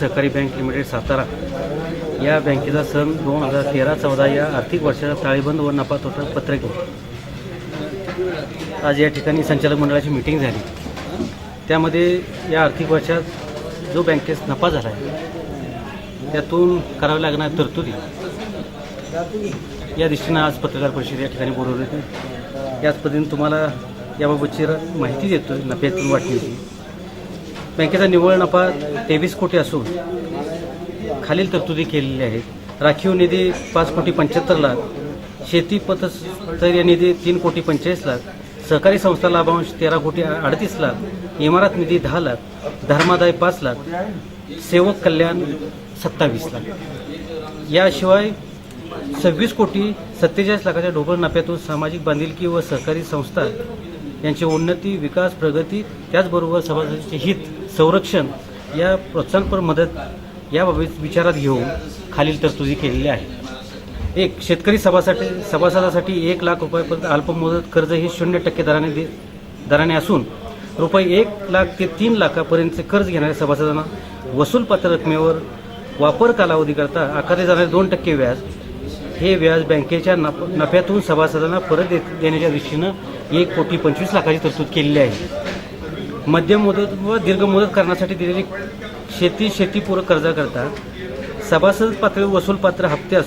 सहकारी bank limited Satara. या बँकेचा सन दोन हजार तेरा चौदा या आर्थिक वर्षाचा ताळेबंद व नफा तोटा पत्रक आज या ठिकाणी संचालक मंडळाची मिटिंग झाली. त्यामध्ये या आर्थिक वर्षात जो बँकेस नफा झाला आहे त्यातून कराव्या लागणार तरतुदी या दृष्टीनं आज पत्रकार परिषद या ठिकाणी बोलवली होती. याच पद्धतीने तुम्हाला याबाबतची माहिती देतो नफ्यातून वाटली होती. बँकेचा निव्वळ नफा तेवीस कोटी असून खालील तरतुदी केलेल्या आहेत. राखीव निधी पाच कोटी पंच्याहत्तर लाख शेती पतस्तरीय निधी तीन कोटी पंचेचाळीस लाख सहकारी संस्था लाभांश तेरा कोटी अडतीस लाख इमारत निधी दहा लाख धर्मादाय पाच लाख सेवक कल्याण सत्तावीस लाख. याशिवाय सव्वीस कोटी सत्तेचाळीस लाखाच्या ढोबळ नफ्यातून सामाजिक बांधिलकी व सहकारी संस्था यांची उन्नती विकास प्रगती त्याचबरोबर समाजाचे हित संरक्षण या प्रोत्साहनपर मदत याबाबत विचारात घेऊन खालील तरतुदी केलेल्या आहेत एक शेतकरी सभासाठी सभासदासाठी एक लाख रुपयापर्यंत अल्पमुदत कर्ज हे शून्य टक्के दराने दे दराने असून रुपये एक लाख ते तीन लाखापर्यंतचे कर्ज घेणाऱ्या सभासदांना वसूलपात्र रकमेवर वापर कालावधीकरता आकारले जाणारे दोन टक्के व्याज हे व्याज बँकेच्या नफ नफ्यातून सभासदांना परत देण्याच्या दृष्टीनं एक कोटी पंचवीस लाखाची तरतूद केलेली आहे. मध्यम मुदत व दीर्घ मुदत करण्यासाठी दिलेली शेती शेतीपूरक कर्जाकरता सभासद पातळीवर वसूलपात्र हप्त्यास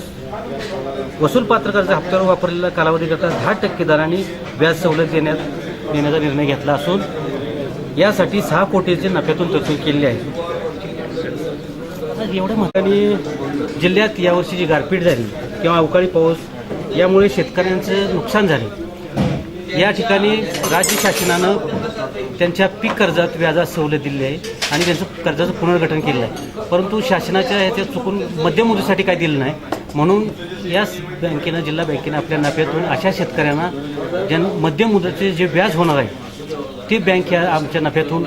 वसूलपात्र कर्ज हप्त्यावर वापरलेल्या कालावधीकरता दहा टक्के दराने व्याज सवलत देण्यात देण्याचा निर्णय घेतला असून यासाठी सहा कोटीचे नफ्यातून तरतूद केलेली आहे. एवढ्या महत्वाने जिल्ह्यात यावर्षी जी गारपीट झाली किंवा अवकाळी पाऊस यामुळे शेतकऱ्यांचं नुकसान झाले. या ठिकाणी राज्य शासनानं त्यांच्या पीक कर्जात व्याजात सवलत दिली आहे आणि त्यांचं कर्जाचं पुनर्गठन केलं आहे. परंतु शासनाच्या ह्याच्यात चुकून मध्यम मुदतीसाठी काय दिलं नाही. म्हणून या बँकेनं जिल्हा बँकेनं आपल्या नफ्यातून अशा शेतकऱ्यांना ज्या मध्यम मुदतीचे जे व्याज होणार आहे ते बँक या आमच्या नफ्यातून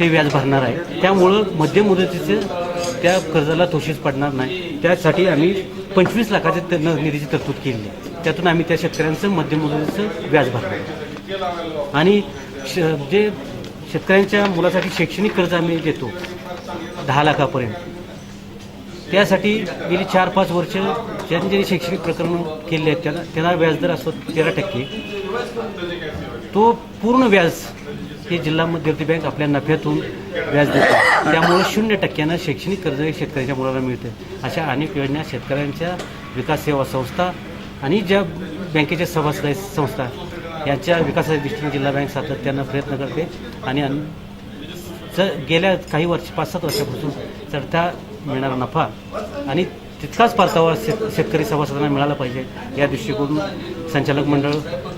ते व्याज भरणार आहे. त्यामुळं मध्यम मुदतीचं त्या कर्जाला तोशीच पडणार नाही. त्यासाठी आम्ही पंचवीस लाखाचे न- निधीची तरतूद केली. त्यातून आम्ही त्या शेतकऱ्यांचं मध्यम मुदतीचं व्याज भरणार आणि श जे शेतकऱ्यांच्या मुलासाठी शैक्षणिक कर्ज आम्ही देतो दहा लाखापर्यंत. त्यासाठी गेली चार पाच वर्ष ज्यांनी ज्यांनी शैक्षणिक प्रकरण केले आहेत त्यांना त्यांना व्याजदर असतो तेरा टक्के. तो पूर्ण व्याज हे जिल्हा मध्यवर्ती बँक आपल्या नफ्यातून व्याज देते. त्यामुळे शून्य टक्क्यानं शैक्षणिक कर्ज हे शेतकऱ्यांच्या मुलाला मिळते. अशा अनेक योजना शेतकऱ्यांच्या विकास सेवा संस्था आणि ज्या बँकेच्या सभासद आहेत संस्था यांच्या विकासाच्या दृष्टीने जिल्हा बँक सातत्यानं प्रयत्न करते आणि गेल्या काही वर्ष पाच सात वर्षापासून चढता मिळणारा नफा आणि तितकाच परतावा शेत शेतकरी सभासदांना मिळाला पाहिजे. या दृष्टिकोन संचालक मंडळ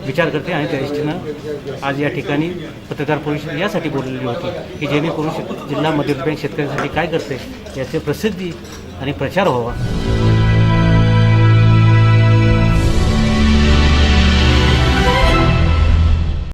विचार करते आणि त्या दृष्टीनं आज या ठिकाणी पत्रकार परिषद यासाठी बोललेली होती की जेणेकरून जिल्हा मध्यवर्ती बँक शेतकऱ्यांसाठी काय करते याचे प्रसिद्धी आणि प्रचार व्हावा.